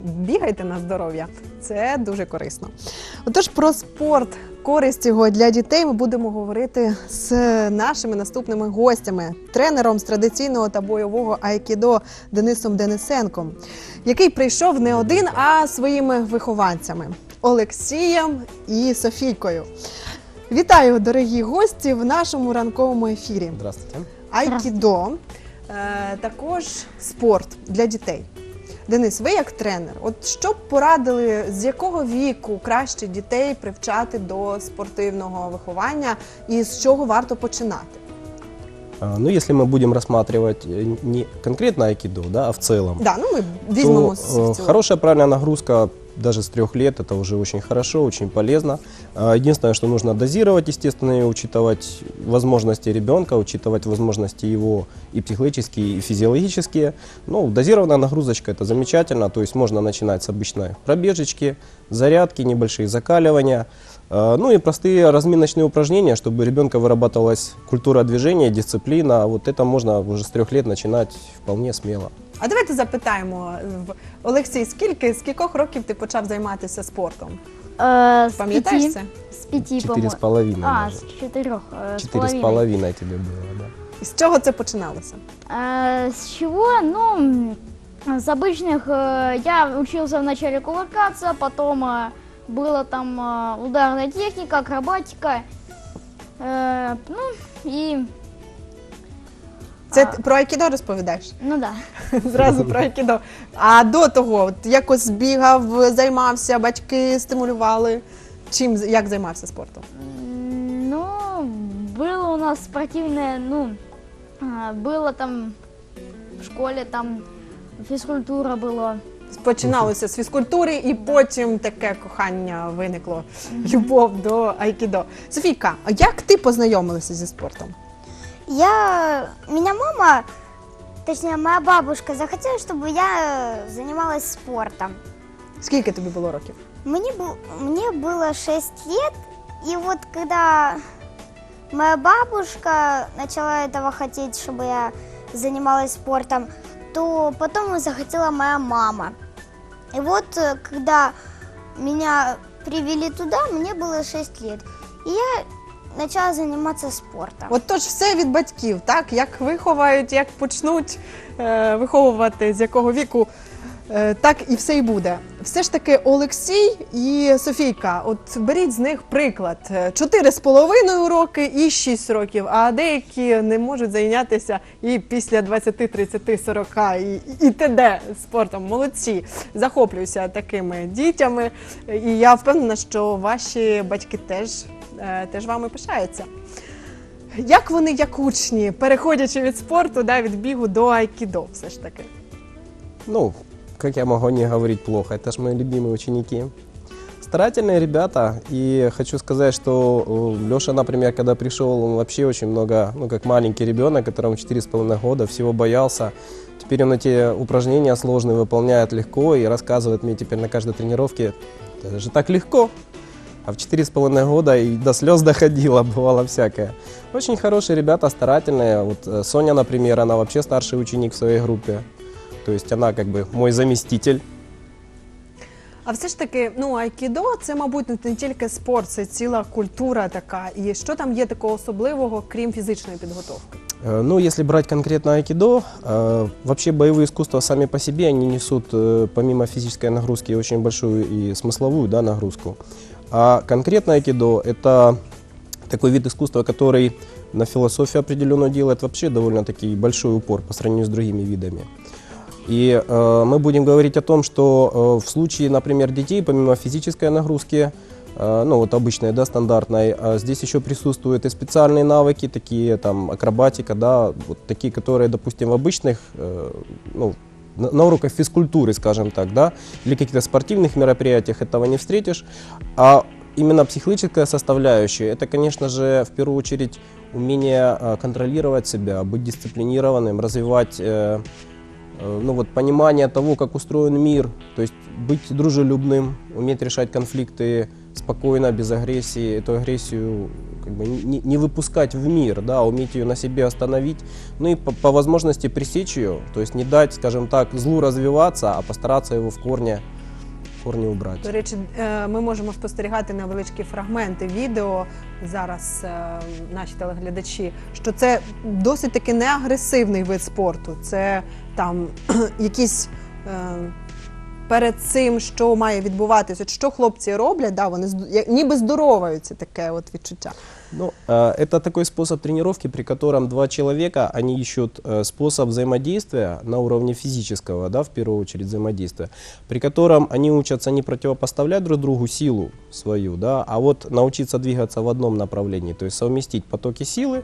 Бігайте на здоров'я, це дуже корисно. Отож, про спорт, користь його для дітей ми будемо говорити з нашими наступними гостями, тренером з традиційного та бойового айкідо Денисом Денисенком, який прийшов не один, а своїми вихованцями Олексієм і Софійкою. Вітаю, дорогі гості, в нашому ранковому ефірі. Здравствуйте. Айкідо е, також спорт для дітей. Денис, ви як тренер, от що б порадили, з якого віку краще дітей привчати до спортивного виховання і з чого варто починати? А, Ну, если мы будем рассматривать э, не конкретно айкидо, да, а в целом, Да, ну ми візьмемо то з э, цього. хорошая правильная нагрузка даже с трех лет это уже очень хорошо, очень полезно. А, Единственное, что нужно дозировать, естественно, и учитывать возможности ребенка, учитывать возможности его и психологические, и физиологические. Ну, дозированная нагрузочка это замечательно, то есть можно начинать с обычной пробежечки, зарядки, небольшие закаливания. А, Ну и простые разминочные упражнения, чтобы у ребенка вырабатывалась культура движения, дисциплина. Вот это можно уже с трех лет начинать вполне смело. А давайте запитаємо в- Олексій, скільки з кількох років ти почав займатися спортом? Э, с Пам'ятаєш пяти. це? С пяти, Четыре по-моему. с половиной. А, даже. с четырех. э, с Четыре с половиной. половиной тебе было, да. І з чого це починалося? Э, с чего? Ну, м, с обычных э, я учился вначале кувыркаться, потом э, было там э, ударная техника, акробатика. Э, ну, и, Це А. ти про айкідо розповідаєш? ну да. Зразу про айкідо. А до того, от якось бігав, займався, батьки стимулювали. Чим як займався спортом? М, Ну, было у нас спортивное, ну, а, было там в школе, там физкультура была. Починалося з фізкультури, і потім таке кохання виникло, любов до айкідо. Софійка, а як ти познайомилася зі спортом? Я, меня мама, точнее моя бабушка захотела, чтобы я э, занималась спортом. Скільки тобі було років? Мне, был, мне было 6 лет, и вот когда моя бабушка начала этого хотеть, чтобы я занималась спортом, то потом и захотела моя мама. И вот э, когда меня привели туда, мне было 6 лет. И я начала заниматься спортом. От тож все від батьків, так як виховають, як почнуть е, виховувати, з якого віку, е, так і все й буде. Все ж таки, Олексій і Софійка, от беріть з них приклад: Е, чотири з половиною роки і 6 років. А деякі не можуть зайнятися і після 20, 30, 40 і, і т.д. спортом. Молодці, захоплююся такими дітями. І я впевнена, що ваші батьки теж, теж вами пишаються. Як вони, як учні, переходячи від спорту, да, від бігу до айкідо, все ж таки. Ну, как я могу не говорить плохо, это же мои любимые ученики. Старательные ребята, и хочу сказать, что Леша, например, когда пришел, он вообще очень много, ну, как маленький ребенок, которому 4,5 года, всего боялся. Теперь он эти упражнения сложные выполняет легко и рассказывает мне теперь на каждой тренировке, это же так легко. А в 4,5 года и до слез доходило, бывало всякое. Очень хорошие ребята, старательные. Вот э, Соня, например, она вообще старший ученик в своей группе. То есть она как бы мой заместитель. А все ж таки, ну айкідо це, мабуть, не тільки спорт, це ціла культура така. І що там є такого особливого, крім фізичної підготовки? Э, Ну, если брать конкретно айкидо, э, вообще боевые искусства сами по себе, они несут э, помимо физической нагрузки очень большую и смысловую да, нагрузку. А конкретно айкидо – это такой вид искусства, который на философию определенно делает вообще довольно-таки большой упор по сравнению с другими видами. И э, мы будем говорить о том, что э, в случае, например, детей, помимо физической нагрузки, э, ну вот обычной, да, стандартной, э, здесь еще присутствуют и специальные навыки, такие там акробатика, да, вот такие, которые, допустим, в обычных, э, ну, на, на уроках физкультуры, скажем так, да, или каких-то спортивных мероприятиях этого не встретишь, а именно психологическая составляющая, это, конечно же, в первую очередь умение э, контролировать себя, быть дисциплинированным, развивать э, э, ну вот, понимание того, как устроен мир, то есть быть дружелюбным, уметь решать конфликты спокойно, без агрессии, эту агрессию как бы не, не выпускать в мир, да, а уметь ее на себе остановить, ну и по, по возможности пресечь ее, то есть не дать, скажем так, злу развиваться, а постараться его в корне, в корне убрать. До речі, е, ми можемо спостерігати невеличкі фрагменти відео зараз, е, наші телеглядачі, що це досить таки не агресивний вид спорту. Це там якісь. е, Перед цим, що має відбуватися, от що хлопці роблять, да, вони зд- як- ніби здороваються, таке от відчуття. Ну, э, это такой способ тренировки, при котором два человека, они ищут э, способ взаимодействия на уровне физического, да, в первую очередь взаимодействия, при котором они учатся не противопоставлять друг другу силу свою, да, а вот научиться двигаться в одном направлении, то есть совместить потоки силы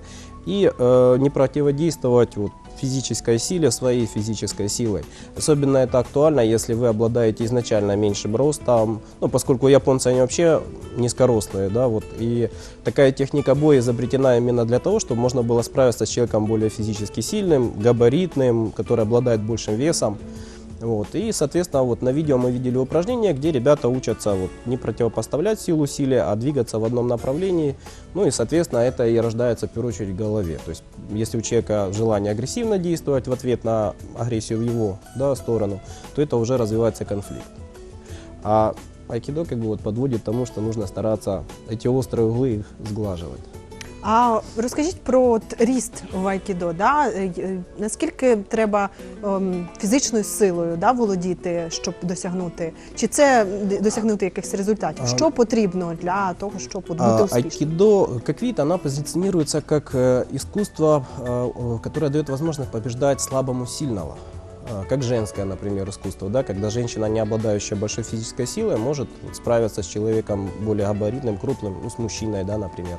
и э, не противодействовать вот, физической силе своей физической силой. Особенно это актуально, если вы обладаете изначально меньшим ростом, ну, поскольку японцы, они вообще низкорослые, да, вот, и такая техника боя изобретена именно для того, чтобы можно было справиться с человеком более физически сильным, габаритным, который обладает большим весом. Вот. И, соответственно, вот на видео мы видели упражнения, где ребята учатся вот, не противопоставлять силу силе, а двигаться в одном направлении. Ну и, соответственно, это и рождается в первую очередь в голове. То есть, если у человека желание агрессивно действовать в ответ на агрессию в его да, сторону, то это уже развивается конфликт. А айкидо как бы вот подводит к тому, что нужно стараться эти острые углы их сглаживать. А розкажіть про от ріст в айкідо. Да? Е, е, Наскільки треба ем, фізичною силою да, володіти, щоб досягнути? Чи це д- досягнути якихось результатів? А- Що потрібно для того, щоб от бути А, успішним? Айкидо, как вид, она позиционируется как э, искусство, э, э, которое дает возможность побеждать слабому сильного. А, Как женское, например, искусство, да, когда женщина, не обладающая большой физической силой, может вот справиться с человеком более габаритным, крупным, ну, с мужчиной, да, например.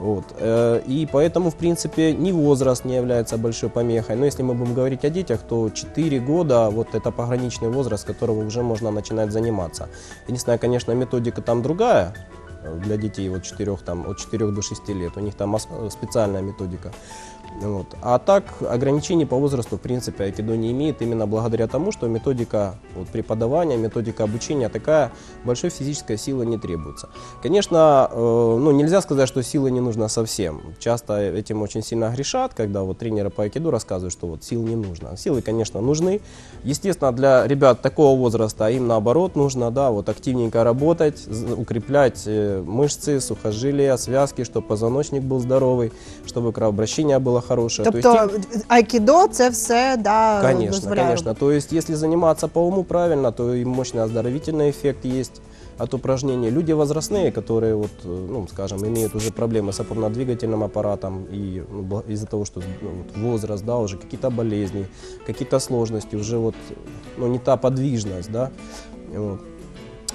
Вот. э, И поэтому, в принципе, ни возраст не является большой помехой. Но если мы будем говорить о детях, то 4 года вот это пограничный возраст, с которого уже можно начинать заниматься. Единственное, конечно, методика там другая, э, для детей от 4, там, от 4 до 6 лет. У них там специальная методика. Вот. А так ограничений по возрасту в принципе айкидо не имеет именно благодаря тому, что методика вот, преподавания, методика обучения такая, большой физической силы не требуется. Конечно, э, ну, нельзя сказать, что силы не нужно совсем. Часто этим очень сильно грешат, когда вот тренеры по айкидо рассказывают, что вот сил не нужно. Силы, конечно, нужны. Естественно, для ребят такого возраста им наоборот нужно, да, вот активненько работать, укреплять э, мышцы, сухожилия, связки, чтобы позвоночник был здоровый, чтобы кровообращение было хорошее. То есть Тобто айкідо це все да, Конечно, дозволяє конечно. То есть, если заниматься по уму правильно, то и мощный оздоровительный эффект есть от упражнений. Люди возрастные, которые, вот, э, ну, скажем, имеют уже проблемы с опорно-двигательным аппаратом и ну, из-за того, что ну, вот, возраст, да, уже какие-то болезни, какие-то сложности, уже вот, ну, не та подвижность, да, вот.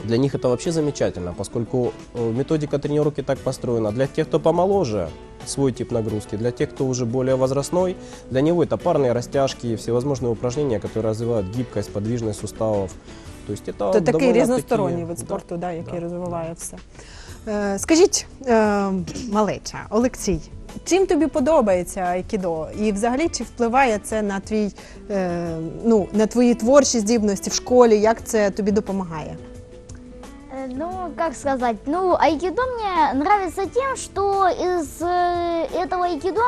Для них это вообще замечательно, поскольку э, методика тренировки так построена. Для тех, кто помоложе, свой тип нагрузки. Для тех, кто уже более возрастной, для него это парные растяжки, всевозможные упражнения, которые развивают гибкость, подвижность суставов. То есть это То такий довольно-таки- різносторонній вид Да, спорту, да, який да, розвиває все. Е, скажіть, е, малеча, Олексій, чим тобі подобається айкідо? І взагалі чи впливає це на твій, е, ну, на твої творчі здібності в школі? Як це тобі допомагає? Э, Ну, как сказать, ну, айкидо мне нравится тем, что из э, этого айкидо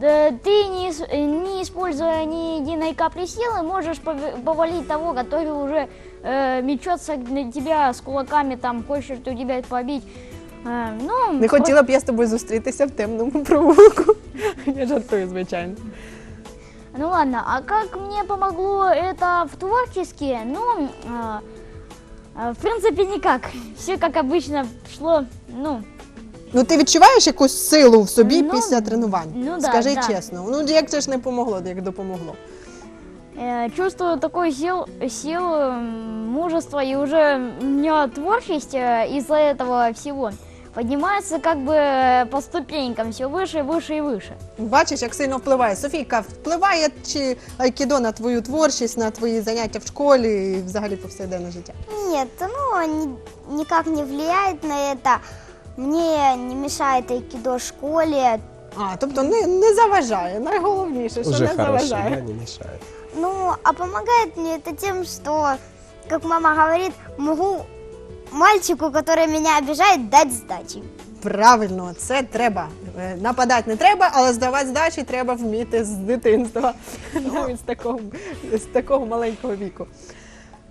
э, ты, не, э, не используя ни единой капли силы, можешь пов- повалить того, который уже э, мечется на тебя с кулаками, там, хочет у тебя побить. Э, ну, Не хотіла б я з тобою зустрітися в темному провулку. Я жартую, звичайно. Ну ладно, а как мне помогло это в творчески? Ну, а, в принципе, никак. Все как обычно шло, ну, Ну ти відчуваєш якусь силу в собі Ну, після тренувань? ну да, Скажи да. чесно. Ну як це ж не помогло, як допомогло? э, чувствую такой сил, силу, м, мужество, и уже у меня творчесть э, из-за этого всего поднимается как бы э, по ступенькам все выше, выше и выше. Бачиш, як сильно впливає. Софійка, впливає чи айкідо на твою творчість, на твої заняття в школі і взагалі повсякденне життя? Нет, ну, ни- никак не влияет на это. Мне не мешает айкидо в школе. А, тобто не, не заважає. Найголовніше, що Уже не хорошо, заважає. да, не Ну, а помогает мне это тем, что, как мама говорит, могу мальчику, который меня обижает, дать сдачи. Правильно, це треба. Е, Нападати не треба, але здавати здачі треба вміти з дитинства, навіть з такого, з такого маленького віку.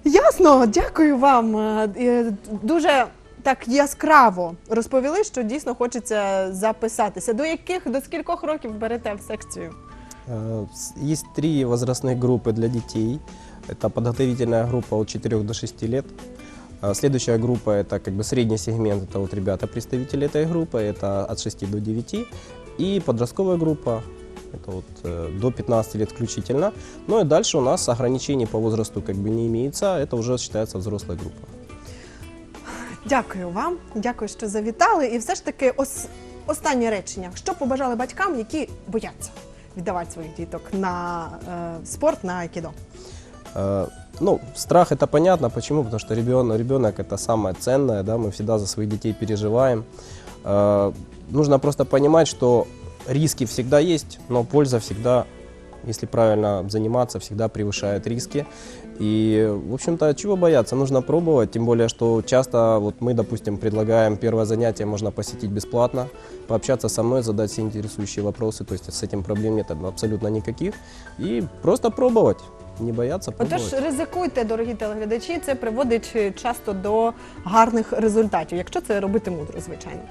Ясно, дякую вам. Е, е, Дуже так яскраво розповіли, що дійсно хочеться записатися. До яких до скількох років берете в секцію? Э, с- Есть три возрастных группы для детей. Это подготовительная группа от 4 до 6 лет. А Следующая группа это как бы средний сегмент, это вот ребята, представители этой группы, это от 6 до 9. И подростковая группа, это вот э, до 15 лет включительно. Ну и дальше у нас ограничений по возрасту как бы не имеется, это уже считается взрослая группа. Дякую вам, дякую, що завітали. І все ж таки, ос, останнє речення. Що побажали батькам, які бояться віддавати своїх діток на е, спорт, на айкідо? Э, Ну, страх это понятно. Почему? Потому что ребенок, ребенок это самое ценное, да, мы всегда за своих детей переживаем. Э, Нужно просто понимать, что риски всегда есть, но польза всегда, если правильно заниматься, всегда превышает риски. И, в общем-то, чего бояться? Нужно пробовать, тем более, что часто вот мы, допустим, предлагаем первое занятие можно посетить бесплатно, пообщаться со мной, задать все интересующие вопросы, то есть с этим проблем нет абсолютно никаких. И просто пробовать, не бояться пробувати. Отож, ризикуйте, дорогі телеглядачі, це приводить е, часто до гарних результатів, якщо це робити мудро, звичайно.